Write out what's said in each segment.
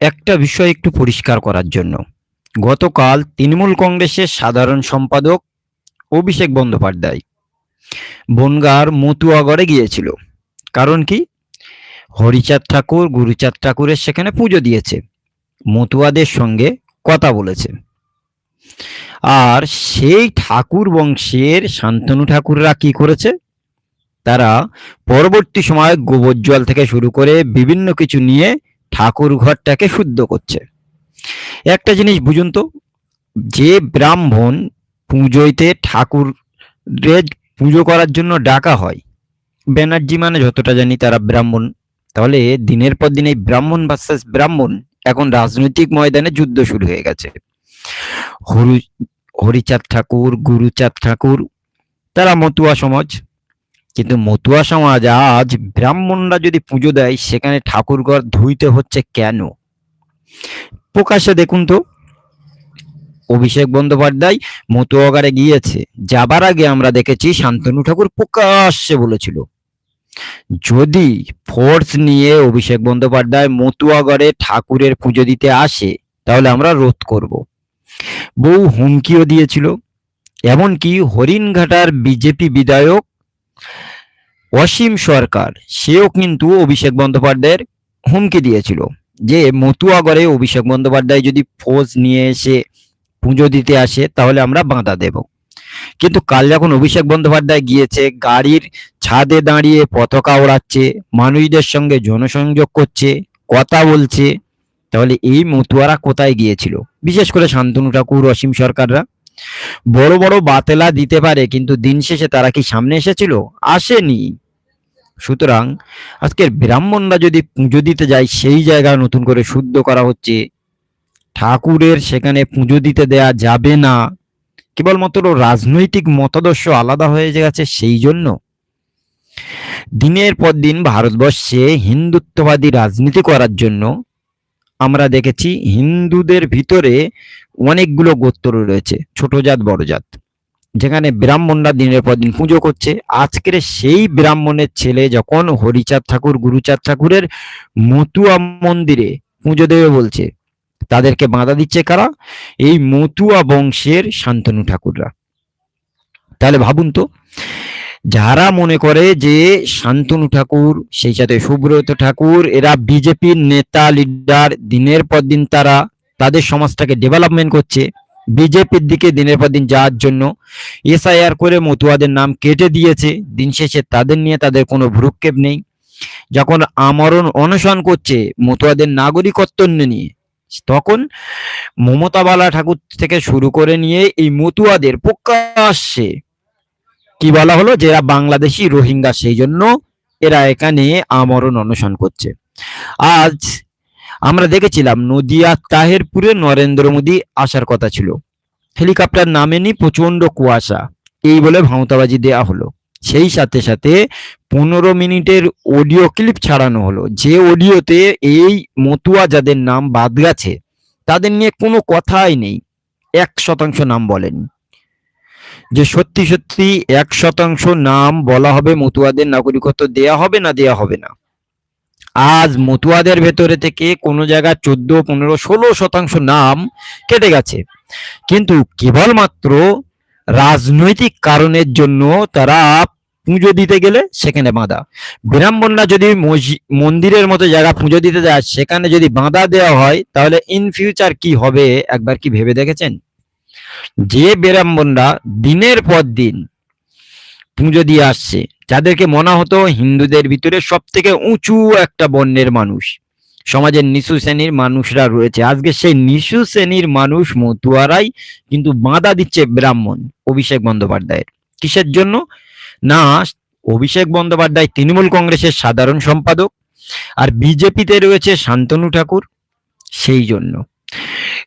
একটা বিষয় একটু পরিষ্কার করার জন্য। গতকাল তৃণমূল কংগ্রেসের সাধারণ সম্পাদক অভিষেক বন্দ্যোপাধ্যায় বনগার মতুয়াগড়ে গিয়েছিল। কারণ কি? হরিচাঁদ ঠাকুর, গুরুচাঁদ ঠাকুরের সেখানে পুজো দিয়েছে। মতুয়াদের সঙ্গে কথা বলেছে। আর সেই ঠাকুর বংশের শান্তনু ঠাকুররা কি করেছে? তারা পরবর্তী সময় গোবর জল থেকে শুরু করে বিভিন্ন কিছু নিয়ে ঠাকুর ঘরটাকে শুদ্ধ করছে। একটা জিনিস বুঝুন তো, যে ব্রাহ্মণ পুজোইতে ঠাকুরের পুজো করার জন্য ডাকা হয়, ব্যানার্জি মানে যতটা জানি তারা ব্রাহ্মণ, তাহলে দিনের পর দিন এই ব্রাহ্মণ ভার্সাস ব্রাহ্মণ এখন রাজনৈতিক ময়দানে যুদ্ধ শুরু হয়ে গেছে। হরু, হরিচাঁদ ঠাকুর, গুরুচাঁদ ঠাকুর, তারা মতুয়া সমাজ কিন্তু মতুয়া সমাজ আজ ব্রাহ্মণরা যদি পুজো দেয়, সেখানে ঠাকুরঘর ধুইতে হচ্ছে কেন? প্রকাশ্যে দেখুন তো। অভিষেক বন্দ্যোপাধ্যায় মতুয়াগারে গিয়েছে। যাবার আগে আমরা দেখেছি শান্তনু ঠাকুর প্রকাশ্যে বলেছিল, যদি ফোর্স নিয়ে অভিষেক বন্দ্যোপাধ্যায় মতুয়াগড়ে ঠাকুরের পুজো দিতে আসে, তাহলে আমরা রোধ করব। বউ হুমকিও দিয়েছিল। এমনকি হরিণঘাটার বিজেপি বিধায়ক অসীম সরকার, সেও কিন্তু অভিষেক বন্দ্যোপাধ্যায়ের হুমকি দিয়েছিল যে মতুয়াগড়ে অভিষেক বন্দ্যোপাধ্যায় যদি ফোর্স নিয়ে এসে পুজো দিতে আসে, তাহলে আমরা বাঁধা দেব। কিন্তু কাল যখন অভিষেক বন্দ্যোপাধ্যায় গিয়েছে, গাড়ির ছাদে দাঁড়িয়ে পতাকা ওড়াচ্ছে, মানুষদের সঙ্গে জনসংযোগ করছে, কথা বলছে, তাহলে এই মতুয়ারা কোথায় গিয়েছিল? বিশেষ করে শান্তনু ঠাকুর, অসীম সরকাররা। বড় বড় বাতেলা দিতে পারে, কিন্তু দিন শেষে তারা কি সামনে এসেছিল? আসেনি। সুতরাং আজকের ব্রাহ্মণরা যদি পুজো দিতে যায়, সেই জায়গা নতুন করে শুদ্ধ করা হচ্ছে। ঠাকুরের সেখানে পুজো দিতে দেয়া যাবে না। কেবলমাত্র রাজনৈতিক মতাদর্শ আলাদা হয়ে গেছে সেই জন্য। দিনের পর দিন ভারতবর্ষে হিন্দুত্ববাদী রাজনীতি করার জন্য আমরা দেখেছি হিন্দুদের ভিতরে অনেকগুলো গোত্র রয়েছে, ছোট জাত, বড় জাত। যেখানে ব্রাহ্মণরা দিনের পর দিন পুজো করছে। আজকের সেই ব্রাহ্মণের ছেলে যখন হরিচাঁদ ঠাকুর, গুরুচাঁদ ঠাকুরের মতুয়া মন্দিরে পুজো দেবে বলছে, তাদেরকে বাধা দিচ্ছে কারা? এই মতুয়া বংশের শান্তনু ঠাকুররা। তাহলে ভাবুন তো যারা মনে করে যে শান্তনু ঠাকুর, সেই সাথে সুব্রত ঠাকুর, এরা বিজেপির নেতা লিডার দিনের পর দিন তারা তাদের সমাজটাকে ডেভেলপমেন্ট করছে। বিজেপির দিকে দিনের পর দিন যাওয়ার জন্য এসআইআর করে মতুয়াদের নাম কেটে দিয়েছে। দিন শেষে তাদের নিয়ে তাদের কোনো ভ্রুক্ষেপ নেই। যখন আমরণ অনশন করছে মতুয়াদের নাগরিকত্ব নিয়ে, তখন মমতা বালা ঠাকুর থেকে শুরু করে নিয়ে এই মতুয়াদের প্রকাশ্যে কি বলা হলো? যে এরা বাংলাদেশি রোহিঙ্গা, সেই জন্য এরা এখানে আমরণ অনশন করছে। আজ আমরা দেখেছিলাম নদিয়া, তাহেরপুরে নরেন্দ্র মোদী আসার কথা ছিল। হেলিকপ্টার নামেনি প্রচণ্ড কুয়াশা। এই বলে ভাঁওতাবাজি দেয়া হলো। সেই সাথে সাথে পনেরো মিনিটের অডিও ক্লিপ ছাড়ানো হলো। যে অডিওতে এই মতুয়া যাদের নাম বাদ গেছে, তাদের নিয়ে কোনো কথাই নেই। এক শতাংশ নাম বলেন। যে সত্যি সত্যি এক শতাংশ নাম বলা হবে, মতুয়াদের নাগরিকত্ব দেয়া হবে না দেয়া হবে না। আজ মতুয়াদের ভেতরে থেকে কোনো জায়গায় চোদ্দ, পনেরো, ষোলো শতাংশ নাম কেটে গেছে। কিন্তু কেবলমাত্র রাজনৈতিক কারণের জন্য তারা পুজো দিতে গেলে সেখানে বাঁধা। ব্রাহ্মণরা যদি মন্দিরের মতো জায়গা পুজো দিতে যায়, সেখানে যদি বাঁধা দেওয়া হয়, তাহলে ইন ফিউচার কি হবে? একবার কি ভেবে দেখেছেন? যে ব্রাহ্মণরা দিনের পর দিন পুজো দিয়ে আসছে, যাদেরকে মনে হতো হিন্দুদের ভিতরে সব থেকে উঁচু একটা বর্ণের মানুষ, সমাজের নিচু শ্রেণির মানুষরা রয়েছে। আজকে সেই নিচু শ্রেণির মানুষ মতুয়ারাই কিন্তু বাঁধা দিচ্ছে ব্রাহ্মণ অভিষেক বন্দ্যোপাধ্যায়ের। কিসের জন্য? না, অভিষেক বন্দ্যোপাধ্যায় তৃণমূল কংগ্রেসের সাধারণ সম্পাদক আর বিজেপিতে রয়েছে শান্তনু ঠাকুর, সেই জন্য।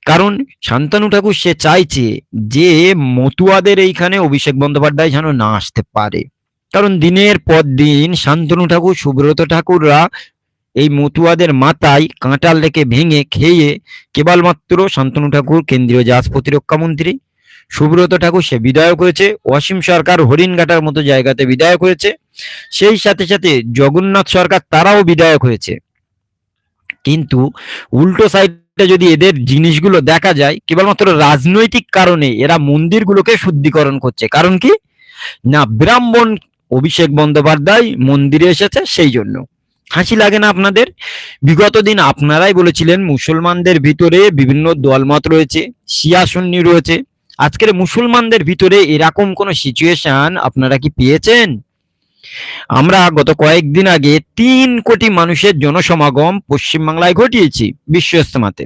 কারণ শান্তনু ঠাকুর সে চাইছে যে মতুয়াদের এইখানে অভিষেক বন্দ্যোপাধ্যায় যেন না আসতে পারে। কারণ দিনের পর দিন শান্তনু ঠাকুর, সুব্রত ঠাকুররা এই মতুয়াদের মাথায় কাঁটাল রেখে ভেঙে খেয়ে কেবলমাত্র শান্তনু ঠাকুর, কেন্দ্রীয় জাহাজ প্রতিরক্ষা মন্ত্রী, সুব্রত ঠাকুর সে বিদায় করেছে, অসীম সরকার হরিণঘাটার মতো জায়গাতে বিদায় করেছে, সেই সাথে সাথে জগন্নাথ সরকার তারাও বিধায়ক হয়েছে। কিন্তু উল্টো সাইডে যদি এদের জিনিসগুলো দেখা যায়, কেবলমাত্র রাজনৈতিক কারণে এরা মন্দিরগুলোকে শুদ্ধিকরণ করছে। কারণ কি? না, ব্রাহ্মণ অভিষেক বন্দ্যোপাধ্যায় মন্দিরে এসেছে সেই জন্য। হাসি লাগে না আপনাদের? বিগত দিন আপনারাই বলেছিলেন মুসলমানদের ভিতরে বিভিন্ন দলমত রয়েছে, শিয়া সুন্নি রয়েছে। আজকের মুসলমানদের ভিতরে এরকম কোনো সিচুয়েশন আপনারা কি পেয়েছেন? আমরা গত কয়েকদিন আগে তিন কোটি মানুষের জনসমাগম পশ্চিমবাংলায় ঘটিয়েছি বিশ্ব ইস্তেমাতে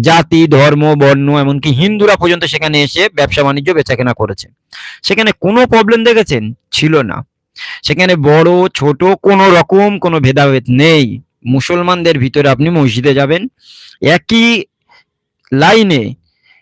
জাতি, ধর্ম, বর্ণ, এমনকি হিন্দুরা পর্যন্ত সেখানে এসে ব্যবসা বাণিজ্য বেচাকেনা করেছে। সেখানে কোনো প্রবলেম দেখেছেন? ছিল না। সেখানে বড়, ছোট কোনো রকম কোনো ভেদাভেদ নেই। মুসলমানদের ভিতরে আপনি মসজিদে যাবেন, একই লাইনে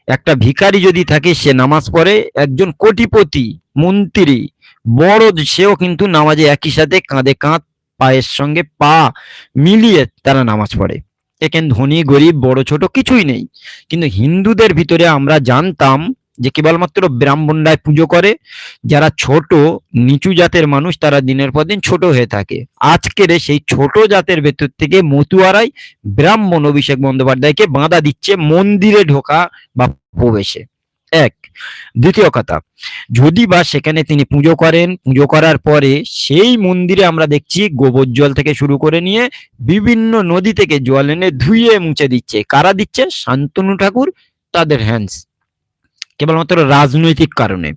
একটা ভিখারি যদি থাকে, সে নামাজ পড়ে, একজন কোটিপতি, মন্ত্রী বড় সেও কিন্তু নামাজে একই সাথে কাঁধে কাঁধ, পায়ের সঙ্গে পা মিলিয়ে তারা নামাজ পড়ে। এখানে ধনী, গরিব, বড়, ছোট কিছুই নেই। কিন্তু হিন্দুদের ভিতরে আমরা জানতাম যে কেবলমাত্র ব্রাহ্মণরাই পুজো করে, যারা ছোট, নিচু জাতের মানুষ তারা দিনের পর দিন ছোট হয়ে থাকে। আজকের সেই ছোট জাতের ভেতর থেকে মতুয়ারাই ব্রাহ্মণ অভিষেক বন্দ্যোপাধ্যায়কে বাঁধা দিচ্ছে মন্দিরে ঢোকা বা প্রবেশে। এক। দ্বিতীয় কথা, যদি বা সেখানে তিনি পুজো করেন, পুজো করার পরে সেই মন্দিরে আমরা দেখছি গোবর জল থেকে শুরু করে নিয়ে বিভিন্ন নদী থেকে জল এনে ধুয়ে মুছে দিচ্ছে। কারা দিচ্ছে? শান্তনু ঠাকুর, তাদের হ্যান্ডস কেবলমাত্র রাজনৈতিক কারণে।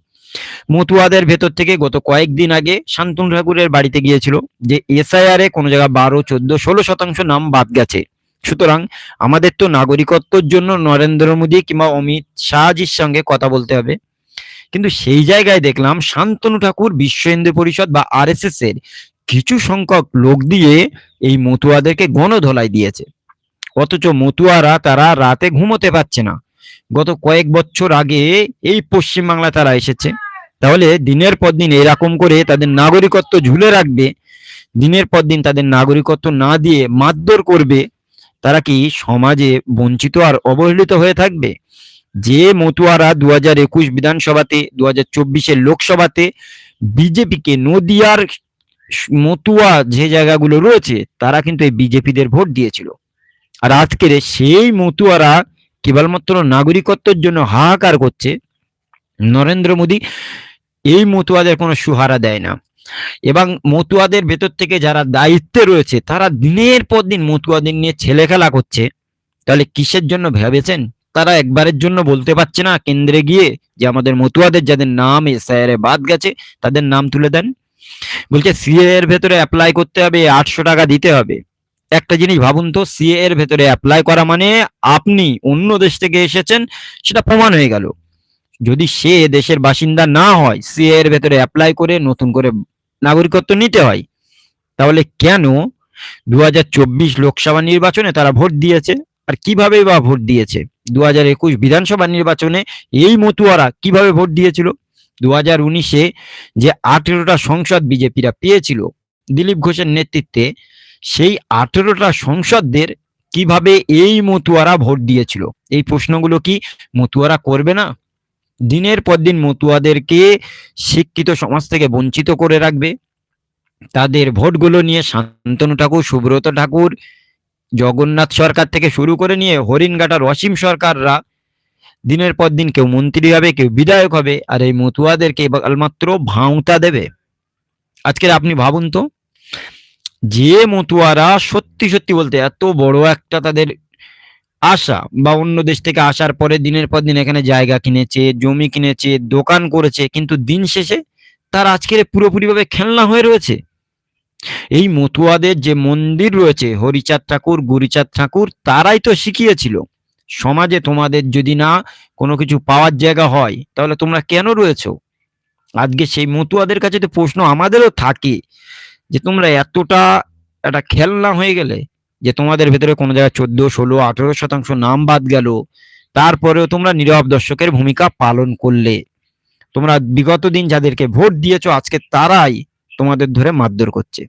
মতুয়াদের ভেতর থেকে গত কয়েকদিন আগে শান্তনু ঠাকুরের বাড়িতে গিয়েছিল যে এসআইআর এ কোনো জায়গায় বারো, চোদ্দ, ষোলো শতাংশ নাম বাদ গেছে। সুতরাং আমাদের তো নাগরিকত্বর জন্য নরেন্দ্র মোদী কিংবা অমিত শাহজির সঙ্গে কথা বলতে হবে। কিন্তু সেই জায়গায় দেখলাম শান্তনু ঠাকুর, বিশ্ব হিন্দু পরিষদ বা আরএসএস এর কিছু সংখ্যক লোক দিয়ে এই মতুয়াদেরকে গণধলাই দিয়েছে। অথচ মতুয়ারা তারা রাতে ঘুমোতে পারছে না। গত কয়েক বছর আগে এই পশ্চিমবাংলা তারা এসেছে। তাহলে দিনের পর দিন এরকম করে তাদের নাগরিকত্ব ঝুলে রাখবে। দিনের পর দিন তাদের নাগরিকত্ব না দিয়ে মারধর করবে। তারা কি সমাজে বঞ্চিত আর অবহেলিত হয়ে থাকবে? যে মতুয়ারা দু হাজার একুশ বিধানসভাতে দু হাজার চব্বিশের লোকসভাতে বিজেপিকে নদিয়ার মতুয়া যে জায়গাগুলো রয়েছে, তারা কিন্তু এই বিজেপিদের ভোট দিয়েছিল। আর আজকের সেই মতুয়ারা কেবলমাত্র নাগরিকত্বের জন্য হাহাকার করছে, নরেন্দ্র মোদী এই মতুয়াদের কোনো সুহারা দেয় না। এবং মতুয়াদের ভেতর থেকে যারা দায়িত্বে রয়েছে, তারা দিনের পর দিন মতুয়াদের নিয়ে ছেলে খেলা করছে। তাহলে কিসের জন্য ভেবেছেন? তারা একবারের জন্য বলতে পারছে না কেন্দ্রে গিয়ে যে আমাদের মতুয়াদের যাদের নাম এসআইআর বাদ গেছে, তাদের নাম তুলে দেন। বলছে, সিএ এর ভেতরে অ্যাপ্লাই করতে হবে, আটশো টাকা দিতে হবে। একটা জিনিস ভাবুন তো, সিএ এর ভেতরে অ্যাপ্লাই করা মানে আপনি অন্য দেশ থেকে এসেছেন, সেটা প্রমাণ হয়ে গেল। যদি সে দেশের বাসিন্দা না হয়, সিএ এর ভেতরে অ্যাপ্লাই করে নতুন করে নাগরিকত্ব নিতে হয়। তাহলে কেন দু হাজার চব্বিশ লোকসভা নির্বাচনে তারা ভোট দিয়েছে? আর কীভাবে বা ভোট দিয়েছে? দু হাজার একুশ বিধানসভা নির্বাচনে এই মতুয়ারা কীভাবে ভোট দিয়েছিল? দু হাজার উনিশে যে আঠেরোটা সংসদ বিজেপিরা পেয়েছিল দিলীপ ঘোষের নেতৃত্বে, সেই আঠেরোটা সংসদদের কীভাবে এই মতুয়ারা ভোট দিয়েছিল? এই প্রশ্নগুলো কি মতুয়ারা করবে না? দিনের পর দিন মতুয়াদেরকে শিক্ষিত সমাজ থেকে বঞ্চিত করে রাখবে। তাদের ভোটগুলো নিয়ে শান্তনু ঠাকুর, সুব্রত ঠাকুর, জগন্নাথ সরকার থেকে শুরু করে নিয়ে হরিণঘাটার অসীম সরকাররা দিনের পর দিন কেউ মন্ত্রী হবে, কেউ বিধায়ক হবে, আর এই মতুয়াদেরকে কেবলমাত্র ভাঁওতা দেবে। আজকের আপনি ভাবুন তো, যে মতুয়ারা সত্যি সত্যি বলতে এত বড় একটা তাদের আশা বা অন্য দেশ থেকে আসার পরে দিনের পর দিন এখানে জায়গা কিনেছে, জমি কিনেছে, দোকান করেছে, কিন্তু দিন শেষে তার আজকের পুরোপুরিভাবে খেলনা হয়ে রয়েছে। এই মতুয়াদের যে মন্দির রয়েছে, হরিচাঁদ ঠাকুর, গুরিচাঁদ ঠাকুর, তারাই তো শিখিয়েছিল। সমাজে তোমাদের যদি না কোনো কিছু পাওয়ার জায়গা হয়, তাহলে তোমরা কেন রয়েছো? আজকে সেই মতুয়াদের কাছে তো প্রশ্ন আমাদেরও থাকে যে তোমরা এতটা একটা খেলনা হয়ে গেলে যে তোমাদের ভেতরে কোনো জায়গায় চোদ্দ, ষোলো, আঠেরো শতাংশ নাম বাদ গেল, তারপরেও তোমরা নীরব দর্শকের ভূমিকা পালন করলে। তোমরা বিগত দিন যাদেরকে ভোট দিয়েছ, আজকে তারাই তোমাদের ধরে মারধর করছে।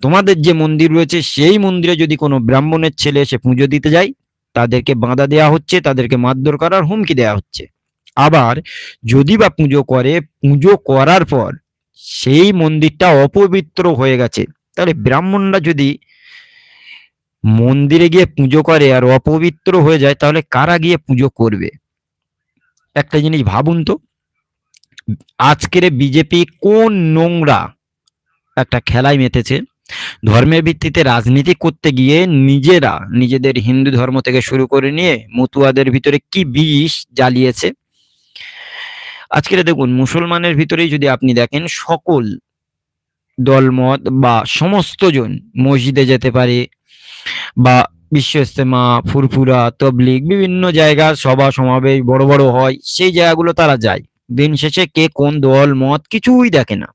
তোমাদের যে মন্দির রয়েছে, সেই মন্দিরে যদি কোনো ব্রাহ্মণের ছেলে এসে পুজো দিতে যায়, তাদেরকে বাঁধা দেওয়া হচ্ছে, তাদেরকে মারধর করার হুমকি দেওয়া হচ্ছে। আবার যদি বা পুজো করে, পুজো করার পর সেই মন্দিরটা অপবিত্র হয়ে গেছে, তাহলে ব্রাহ্মণরা যদি মন্দিরে গিয়ে পুজো করে আর অপবিত্র হয়ে যায়, তাহলে কারা গিয়ে পুজো করবে? একটা জিনিস ভাবুন তো, আজকের বিজেপি কোন নোংরা একটা খেলায় মেতেছে? ধর্মের ভিত্তিতে রাজনীতি করতে গিয়ে নিজেরা নিজেদের হিন্দু ধর্ম থেকে শুরু করে নিয়ে মতুয়াদের ভিতরে কি বিষ জ্বালিয়েছে? আজকের দেখুন, মুসলমানের ভিতরেই যদি আপনি দেখেন, সকল দলমত বা সমস্ত জন মসজিদে যেতে পারে বা বিশ্ব ইস্তেমা ফুরফুরা, তবলিগ বিভিন্ন জায়গা সভা সমাবেশ বড় বড় হয়, সেই জায়গাগুলো তারা যায়। দিন শেষে কে কোন দল, মত কিছুই দেখে না।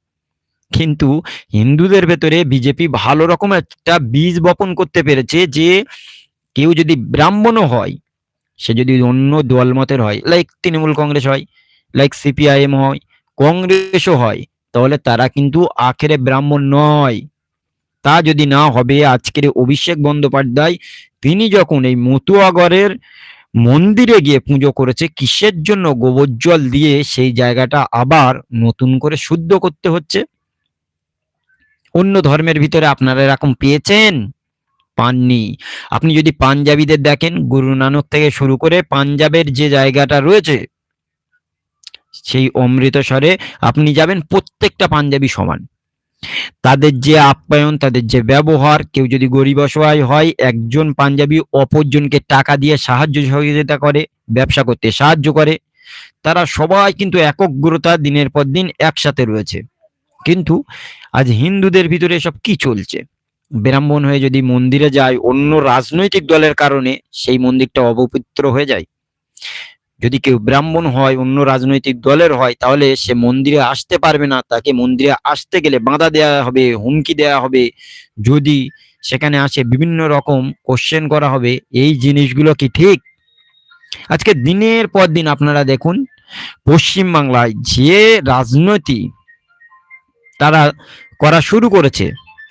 কিন্তু হিন্দুদের ভেতরে বিজেপি ভালো রকম একটা বীজ বপন করতে পেরেছে যে কেউ যদি ব্রাহ্মণও হয়, সে যদি অন্য দল মতের হয় লাইক তৃণমূল কংগ্রেস হয় লাইক সিপিআইএম হয়, কংগ্রেসও হয়, তাহলে তারা কিন্তু আখেরে ব্রাহ্মণ নয়। তা যদি না হবে, আজকের অভিষেক বন্দ্যোপাধ্যায়, তিনি যখন এই মতুয়াগড়ের মন্দিরে গিয়ে পুজো করেছে, কিসের জন্য গোবর জল দিয়ে সেই জায়গাটা আবার নতুন করে শুদ্ধ করতে হচ্ছে? অন্য ধর্মের ভিতরে আপনারা এরকম পেয়েছেন? পাননি। আপনি যদি পাঞ্জাবিদের দেখেন, গুরু নানক থেকে শুরু করে পাঞ্জাবের যে জায়গাটা রয়েছে, সেই অমৃতসরে আপনি যাবেন প্রত্যেকটা পাঞ্জাবি সমান। তাদের যে আপ্যায়ন, তাদের যে ব্যবহার, কেউ যদি গরিব অসহায় হয়, একজন পাঞ্জাবি অপরজনকে টাকা দিয়ে সাহায্য সহযোগিতা করে, ব্যবসা করতে সাহায্য করে, তারা সবাই কিন্তু একগ্রতা দিনের পর দিন একসাথে রয়েছে। কিন্তু আজ হিন্দুদের ভিতরে এসব কি চলছে? ব্রাহ্মণ হয়ে যদি মন্দিরে যায়, অন্য রাজনৈতিক দলের কারণে সেই মন্দিরটা অপবিত্র হয়ে যায়? যদি কেউ ব্রাহ্মণ হয়, অন্য রাজনৈতিক দলের হয়, তাহলে সে মন্দিরে আসতে পারবে না। তাকে মন্দিরে আসতে গেলে বাঁধা দেওয়া হবে, হুমকি দেওয়া হবে। যদি সেখানে আসে বিভিন্ন রকম কোশ্চেন করা হবে, এই জিনিসগুলো কি ঠিক? আজকে দিনের পর দিন আপনারা দেখুন, পশ্চিম বাংলায় যে রাজনীতি তারা করা শুরু করেছে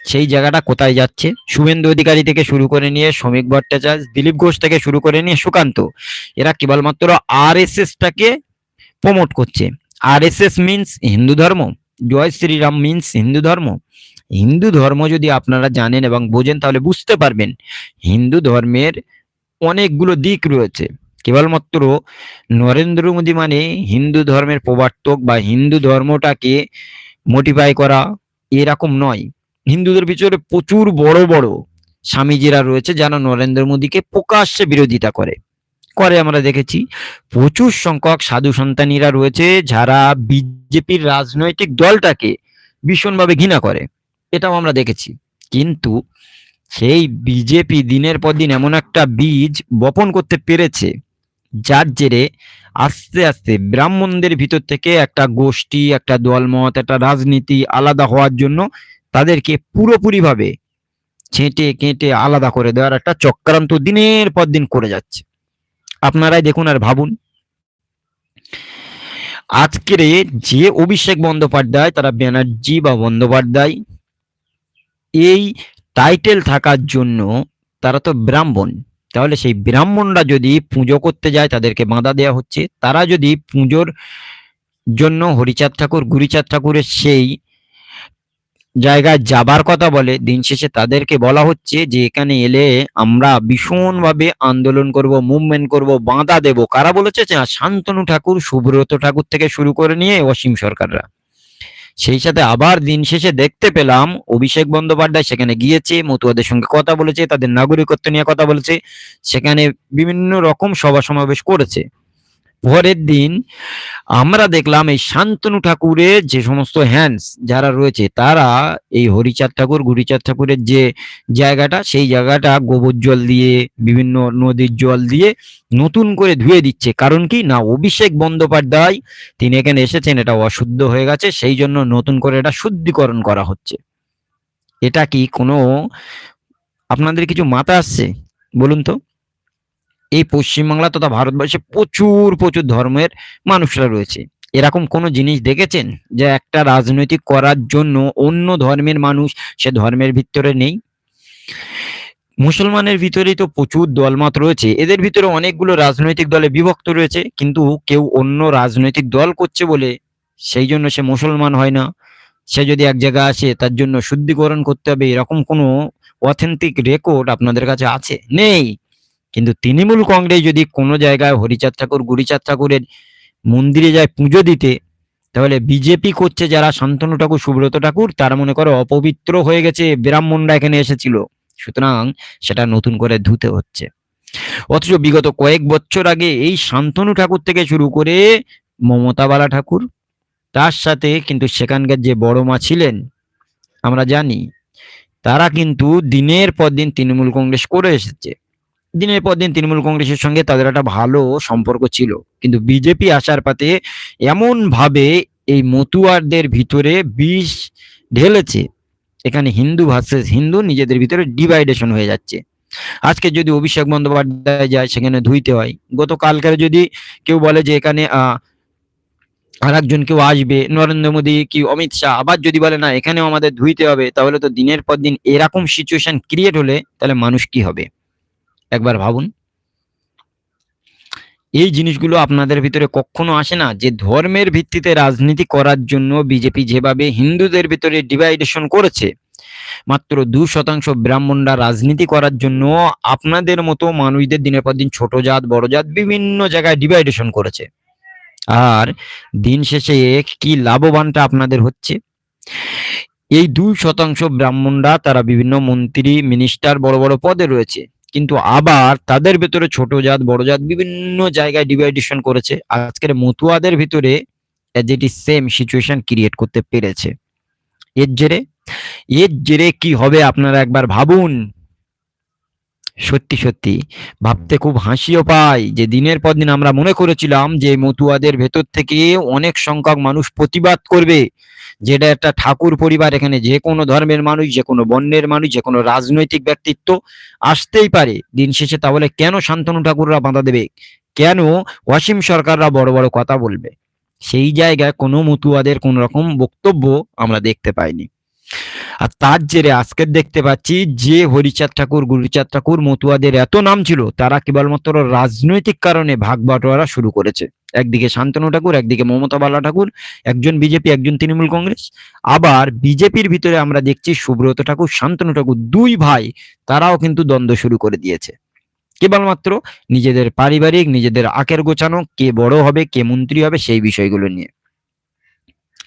সেই জায়গাটা কোথায় যাচ্ছে? শুভেন্দু অধিকারী থেকে শুরু করে নিয়ে শ্রমিক ভট্টাচার্য, দিলীপ ঘোষ থেকে শুরু করে নিয়ে সুকান্ত, এরা কেবলমাত্র আর এস এসটাকে প্রমোট করছে। আর এস এস মিনস হিন্দু ধর্ম। জয় শ্রীরাম মিনস হিন্দু ধর্ম। হিন্দু ধর্ম যদি আপনারা জানেন এবং বোঝেন তাহলে বুঝতে পারবেন, হিন্দু ধর্মের অনেকগুলো দিক রয়েছে। কেবলমাত্র নরেন্দ্র মোদী মানে হিন্দু ধর্মের প্রবর্তক বা হিন্দু ধর্মটাকে মোটিফাই করা এরকম নয়। হিন্দুদের ভিতরে প্রচুর বড় বড় স্বামীজিরা রয়েছে যারা নরেন্দ্র মোদীকে প্রকাশ্যে বিরোধিতা করে। করে আমরা দেখেছি, প্রচুর সংখ্যক সাধু সন্তানীরা রয়েছে যারা বিজেপির রাজনৈতিক দলটাকে ভীষণভাবে ঘৃণা করে, এটাও আমরা দেখেছি। কিন্তু সেই বিজেপি দিনের পর দিন এমন একটা বীজ বপন করতে পেরেছে, যার জেরে আস্তে আস্তে ব্রাহ্মণদের ভিতর থেকে একটা গোষ্ঠী, একটা দলমত, একটা রাজনীতি আলাদা হওয়ার জন্য তাদেরকে পুরোপুরিভাবে ছেঁটে কেঁটে আলাদা করে দেওয়ার একটা চক্রান্ত দিনের পর দিন করে যাচ্ছে। আপনারাই দেখুন আর ভাবুন। আজকের যে অভিষেক বন্দ্যোপাধ্যায়, তারা ব্যানার্জি বা বন্দ্যোপাধ্যায়, এই টাইটেল থাকার জন্য তারা তো ব্রাহ্মণ। তাহলে সেই ব্রাহ্মণরা যদি পুজো করতে যায়, তাদেরকে বাঁধা দেওয়া হচ্ছে। তারা যদি পুজোর জন্য হরিচাঁদ ঠাকুর, গুরিচাঁদ ঠাকুরের সেই জায়গায় যাবার কথা বলে, দিন শেষে তাদেরকে বলা হচ্ছে যে এখানে এলে আমরা ভীষণভাবে আন্দোলন করব মুভমেন্ট করব, বাঁধা দেব। কারা বলেছে? শান্তনু ঠাকুর, সুব্রত ঠাকুর থেকে শুরু করে নিয়ে অসীম সরকাররা। সেই সাথে আবার দিন শেষে দেখতে পেলাম, অভিষেক বন্দ্যোপাধ্যায় সেখানে গিয়েছে, মতুয়াদের সঙ্গে কথা বলেছে, তাদের নাগরিকত্ব নিয়ে কথা বলেছে, সেখানে বিভিন্ন রকম সভা সমাবেশ করেছে। পরের দিন আমরা দেখলাম এই শান্তনু ঠাকুরের যে সমস্ত হ্যান্ডস যারা রয়েছে, তারা এই হরিচাঁদ ঠাকুর, গুরিচাঁদ ঠাকুরের যে জায়গাটা, সেই জায়গাটা গোবর জল দিয়ে, বিভিন্ন নদীর জল দিয়ে নতুন করে ধুয়ে দিচ্ছে। কারণ কি? না, অভিষেক বন্দ্যোপাধ্যায় তিনি এখানে এসেছেন, এটা অশুদ্ধ হয়ে গেছে, সেই জন্য নতুন করে এটা শুদ্ধিকরণ করা হচ্ছে। এটা কি কোনো, আপনাদের কিছু মাথা আসছে? বলুন তো। এই পশ্চিমবাংলা তথা ভারতবর্ষে প্রচুর প্রচুর ধর্মের মানুষরা রয়েছে। এরকম কোনো জিনিস দেখেছেন? যে একটা রাজনৈতিক করার জন্য অন্য ধর্মের মানুষ সে ধর্মের ভিতরে নেই? মুসলমানের ভিতরেই তো প্রচুর দলমত রয়েছে। এদের ভিতরে অনেকগুলো রাজনৈতিক দলে বিভক্ত রয়েছে। কিন্তু কেউ অন্য রাজনৈতিক দল করছে বলে সেই জন্য সে মুসলমান হয় না। সে যদি এক জায়গায় আসে, তার জন্য শুদ্ধিকরণ করতে হবে। এরকম কোনো অথেন্টিক রেকর্ড আপনাদের কাছে আছে? নেই! কিন্তু তৃণমূল কংগ্রেস যদি কোনো জায়গায় হরিচাঁদ ঠাকুর, গুরিচাঁদ ঠাকুরের মন্দিরে যায় পুজো দিতে, তাহলে বিজেপি করছে যারা শান্তনু ঠাকুর, সুব্রত ঠাকুর, তারা মনে করো অপবিত্র হয়ে গেছে ব্রাহ্মণরা এখানে এসেছিল। সুতরাং সেটা নতুন করে ধুতে হচ্ছে। অথচ বিগত কয়েক বছর আগে এই শান্তনু ঠাকুর থেকে শুরু করে মমতাবালা ঠাকুর, তার সাথে কিন্তু সেখানকার যে বড় মা ছিলেন, আমরা জানি, তারা কিন্তু দিনের পর দিন তৃণমূল কংগ্রেস করে এসেছে। দিনের পর দিন তৃণমূল কংগ্রেসের সঙ্গে তাদের একটা ভালো সম্পর্ক ছিল। কিন্তু বিজেপি আসার পাতে এমন ভাবে এই মতুয়ারদের ভিতরে বিষ ঢেলেছে। এখানে হিন্দু ভার্সেস হিন্দু নিজেদের ভিতরে ডিভাইডেশন হয়ে যাচ্ছে। আজকে যদি অভিষেক বন্দ্যোপাধ্যায় যায়, সেখানে ধুইতে হয়। গতকালকার যদি কেউ বলে যে এখানে আর একজন কেউ আসবে, নরেন্দ্র মোদী কি অমিত শাহ, আবার যদি বলে না, এখানেও আমাদের ধুইতে হবে, তাহলে তো দিনের পর দিন এরকম সিচুয়েশন ক্রিয়েট হলে তাহলে মানুষ কি হবে? একবার ভাবুন। এই জিনিসগুলো আপনাদের ভিতরে কখনো আসে না যে ধর্মের ভিত্তিতে রাজনীতি করার জন্য বিজেপি যেভাবে হিন্দুদের ভিতরে ডিভাইডেশন করেছে, মাত্র দু শতাংশ ব্রাহ্মণরা রাজনীতি করার জন্য আপনাদের মতো মানুষদের দিনের পর দিন ছোট জাত, বড় জাত বিভিন্ন জায়গায় ডিভাইডেশন করেছে। আর দিন শেষে কি লাভবানটা আপনাদের হচ্ছে? এই দুই শতাংশ ব্রাহ্মণরা, তারা বিভিন্ন মন্ত্রী মিনিস্টার বড় বড় পদে রয়েছে। কিন্তু আবার তাদের ভেতরে ছোট জাত, বড় জাত বিভিন্ন জায়গায় ডিভাইডেশন করেছে। আজকের মতুয়াদের ভিতরে যেটি সেম সিচুয়েশন ক্রিয়েট করতে পেরেছে। এর জেরে এর জেরে কি হবে আপনারা একবার ভাবুন। সত্যি সত্যি, ভাবতে খুব হাসিও পায় যে দিনের পর দিন আমরা মনে করেছিলাম যে মতুয়াদের ভেতর থেকে অনেক সংখ্যক মানুষ প্রতিবাদ করবে। যেটা একটা ঠাকুর পরিবার এখানে যে কোনো ধর্মের মানুষ, যে কোনো বর্ণের মানুষ, যে কোনো রাজনৈতিক ব্যক্তিত্ব আসতেই পারে দিন শেষে, তাহলে কেন শান্তনু ঠাকুররা বাঁধা দেবে? কেন অসীম সরকাররা বড় বড় কথা বলবে? সেই জায়গায় কোনো মতুয়াদের কোন রকম বক্তব্য আমরা দেখতে পাইনি। আর তার জেরে আজকে দেখতে পাচ্ছি যে হরিচাঁদ ঠাকুর, গুরুচাঁদ ঠাকুর, মতুয়াদের এত নাম ছিল, তারা কেবলমাত্র রাজনৈতিক কারণে ভাগ বাটোয়ারা শুরু করেছে। একদিকে শান্তনু ঠাকুর, একদিকে মমতা বালা ঠাকুর, একজন বিজেপি, একজন তৃণমূল কংগ্রেস। আবার বিজেপির ভিতরে আমরা দেখছি সুব্রত ঠাকুর, শান্তনু ঠাকুর দুই ভাই, তারাও কিন্তু দ্বন্দ্ব শুরু করে দিয়েছে। কেবলমাত্র নিজেদের পারিবারিক, নিজেদের আকের গোছানো, কে বড় হবে, কে মন্ত্রী হবে, সেই বিষয়গুলো নিয়ে।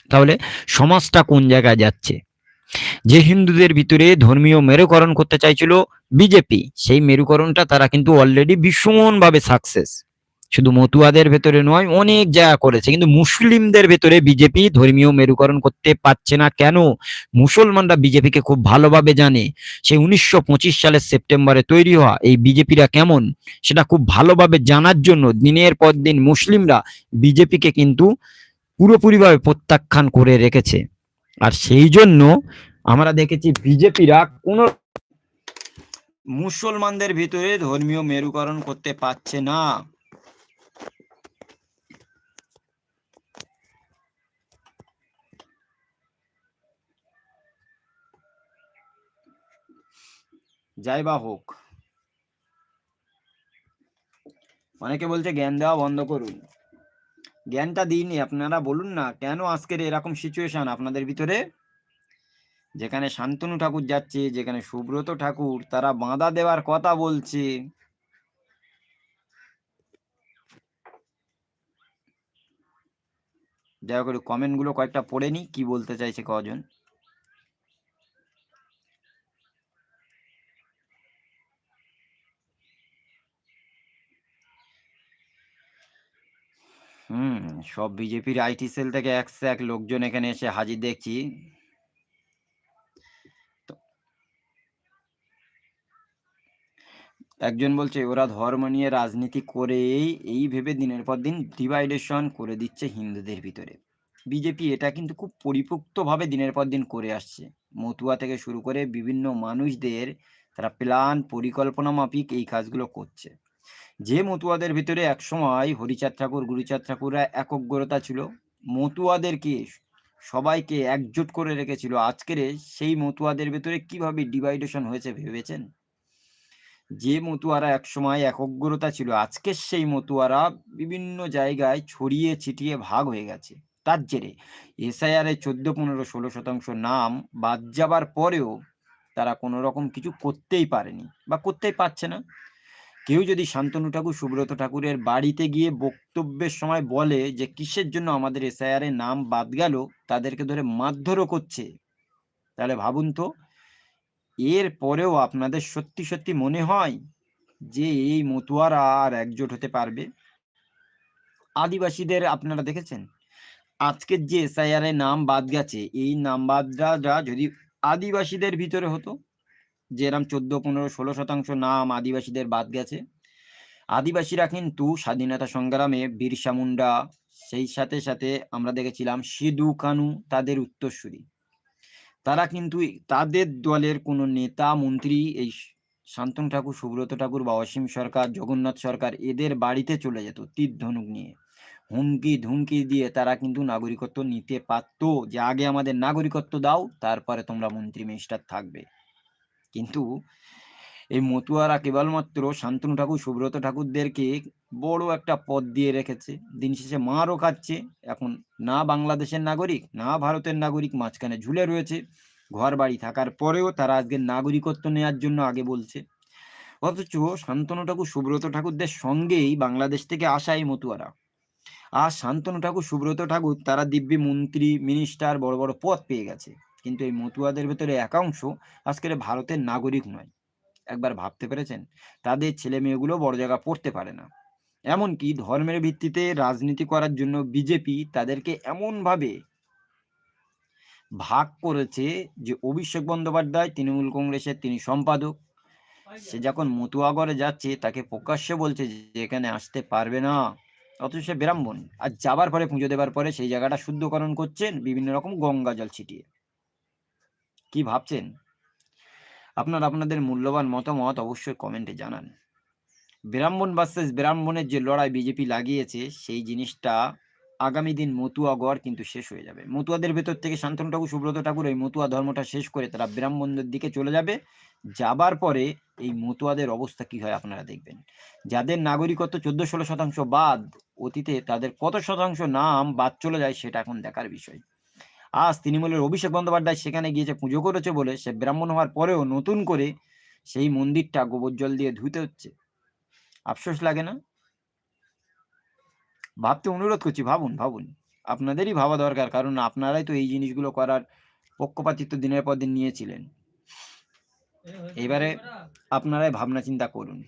তাহলে সমাজটা কোন জায়গায় যাচ্ছে? যে হিন্দুদের ভিতরে ধর্মীয় মেরুকরণ করতে চাইছিল বিজেপি, সেই মেরুকরণটা তারা কিন্তু অলরেডি ভীষণভাবে সাকসেস শুধু মতুয়াদের ভেতরে নয়, অনেক জায়গা করেছে। কিন্তু মুসলিমদের ভেতরে বিজেপি ধর্মীয় মেরুকরণ করতে পারছে না কেন? মুসলমানরা বিজেপিকে খুব ভালোভাবে জানে। সেই উনিশশো পঁচিশ সালের সেপ্টেম্বরে তৈরি হওয়া এই বিজেপিরা কেমন? সেটা খুব ভালোভাবে জানার জন্য দিনের পর দিন মুসলিমরা বিজেপিকে কিন্তু পুরোপুরিভাবে প্রত্যাখ্যান করে রেখেছে। আর সেই জন্য আমরা দেখেছি বিজেপিরা কোন মুসলমানদের ভিতরে ধর্মীয় মেরুকরণ করতে পারছে না। যাই বা হোক। অনেকে বলছে জ্ঞান দেওয়া বন্ধ করুন। জ্ঞানটা দিইনি। আপনারা বলুন না, কেন আজকের এরকম সিচুয়েশন আপনাদের ভিতরে যেখানে শান্তনু ঠাকুর যাচ্ছে, যেখানে সুব্রত ঠাকুর, তারা বাঁধা দেওয়ার কথা বলছে। দয়া করে কমেন্টগুলো কয়েকটা পড়েনি কি বলতে চাইছে কজন? সব বিজেপির আইটি সেল থেকে একশো এক লোকজন এখানে এসে হাজির দেখছি। একজন বলছে, ওরা ধর্ম নিয়ে রাজনীতি করেই এই ভেবে দিনের পর দিন ডিভাইডেশন করে দিচ্ছে হিন্দুদের ভিতরে। বিজেপি এটা কিন্তু খুব পরিপুক্তভাবে দিনের পর দিন করে আসছে। মতুয়া থেকে শুরু করে বিভিন্ন মানুষদের তারা প্ল্যান, পরিকল্পনা মাফিক এই কাজগুলো করছে। যে মতুয়াদের ভিতরে একসময় হরিচাঁদ ঠাকুর, গুরুচাঁদ ঠাকুররা একগ্রতা ছিল, মতুয়াদেরকে সবাইকে একজোট করে রেখেছিল। আজকের সেই মতুয়াদের ভিতরে কীভাবে ডিভাইডেশন হয়েছে ভেবেছেন? যে মতুয়ারা একসময় একগ্রতা ছিল, আজকের সেই মতুয়ারা বিভিন্ন জায়গায় ছড়িয়ে ছিটিয়ে ভাগ হয়ে গেছে। তার জেরে এসআইআর চোদ্দ, পনেরো, ষোলো শতাংশ নাম বাদ যাবার পরেও তারা কোনো রকম কিছু করতেই পারেনি বা করতেই পারছে না। কেউ যদি শান্তনু ঠাকুর, সুব্রত ঠাকুরের বাড়িতে গিয়ে বক্তব্যের সময় বলে যে কিসের জন্য আমাদের এসআইআর এর নাম বাদ গেল, তাদেরকে ধরে মারধরও করছে। তাহলে ভাবুন তো, এর পরেও আপনাদের সত্যি সত্যি মনে হয় যে এই মতুয়ারা আর একজোট হতে পারবে? আদিবাসীদের আপনারা দেখেছেন? আজকের যে এসআইআর নাম বাদ গেছে, এই নাম বাদটা যদি আদিবাসীদের ভিতরে হতো যেরকম চোদ্দ, পনেরো, ষোলো শতাংশ নাম আদিবাসীদের বাদ গেছে। আদিবাসীরা কিন্তু স্বাধীনতা সংগ্রামে বিরসা মুন্ডা, সেই সাথে সাথে আমরা দেখেছিলাম সিধু কানু, তাদের উত্তরসূরি। তারা কিন্তু তাদের দলের কোনো নেতা, মন্ত্রী, এই শান্তনু ঠাকুর, সুব্রত ঠাকুর বা অসীম সরকার, জগন্নাথ সরকার এদের বাড়িতে চলে যেত তীর ধনুক নিয়ে। হুমকি ধুমকি দিয়ে তারা কিন্তু নাগরিকত্ব নিতে পারতো যে, আগে আমাদের নাগরিকত্ব দাও, তারপরে তোমরা মন্ত্রী মিনিস্টার থাকবে। কিন্তু এই মতুয়ারা কেবলমাত্র শান্তনু ঠাকুর, সুব্রত ঠাকুরদেরকে বড় একটা পদ দিয়ে রেখেছে। দিন শেষে মারও খাচ্ছে। এখন না বাংলাদেশের নাগরিক, না ভারতের নাগরিক মাঝখানে ঝুলে রয়েছে। ঘর বাড়ি থাকার পরেও তারা আজকে নাগরিকত্ব নেওয়ার জন্য আগে বলছে। অথচ শান্তনু ঠাকুর, সুব্রত ঠাকুরদের সঙ্গেই বাংলাদেশ থেকে আসা এই মতুয়ারা। আর শান্তনু ঠাকুর, সুব্রত ঠাকুর, তারা দিব্যি মন্ত্রী মিনিস্টার বড় বড় পদ পেয়ে গেছে। কিন্তু এই মতুয়াদের ভেতরে একাংশ আজকের ভারতের নাগরিক নয়। একবার ভাবতে পেরেছেন? তাদের ছেলে মেয়েগুলো বড় জায়গা পড়তে পারে না। এমনকি ধর্মের ভিত্তিতে রাজনীতি করার জন্য বিজেপি তাদেরকে এমনভাবে ভাগ করেছে যে অভিষেক বন্দ্যোপাধ্যায়, তৃণমূল কংগ্রেসের তিনি সম্পাদক। সে যখন মতুয়াগড়ে যাচ্ছে, তাকে প্রকাশ্যে বলছে যে এখানে আসতে পারবে না। অথচ সে ব্রাহ্মণ। আর যাবার পরে পুজো দেবার পরে সেই জায়গাটা শুদ্ধকরণ করছেন, বিভিন্ন রকম গঙ্গা জল ছিটিয়ে। কি ভাবছেন? আপনার, আপনাদের মূল্যবান মতামত অবশ্যই কমেন্টে জানান। ব্রাহ্মণ ভার্সেস ব্রাহ্মণের যে লড়াই বিজেপি লাগিয়েছে, সেই জিনিসটা আগামী দিন মতুয়াগড় কিন্তু শেষ হয়ে যাবে। মতুয়াদের ভেতর থেকে শান্তনু ঠাকুর, সুব্রত ঠাকুর এই মতুয়া ধর্মটা শেষ করে তারা ব্রাহ্মণদের দিকে চলে যাবে। যাবার পরে এই মতুয়াদের অবস্থা কি হয় আপনারা দেখবেন। যাদের নাগরিকত্ব চোদ্দ ষোলো শতাংশ বাদ, অতীতে তাদের কত শতাংশ নাম বাদ চলে যায় সেটা এখন দেখার বিষয়। আজ তৃণমূলের অভিষেক বন্দ্যোপাধ্যায় সেখানে গিয়েছে পুজো করেছে বলে সে ব্রাহ্মণ হওয়ার পরেও নতুন করে সেই মন্দিরটা গোবর জল দিয়ে ধুতে হচ্ছে। আফসোস লাগে না? ভাবতে অনুরোধ করছি ভাবুন ভাবুন। আপনাদেরই ভাবা দরকার কারণ আপনারাই তো এই জিনিসগুলো করার পক্ষপাতিত্ব দিনের পর দিন নিয়েছিলেন। এবারে আপনারাই ভাবনা চিন্তা করুন।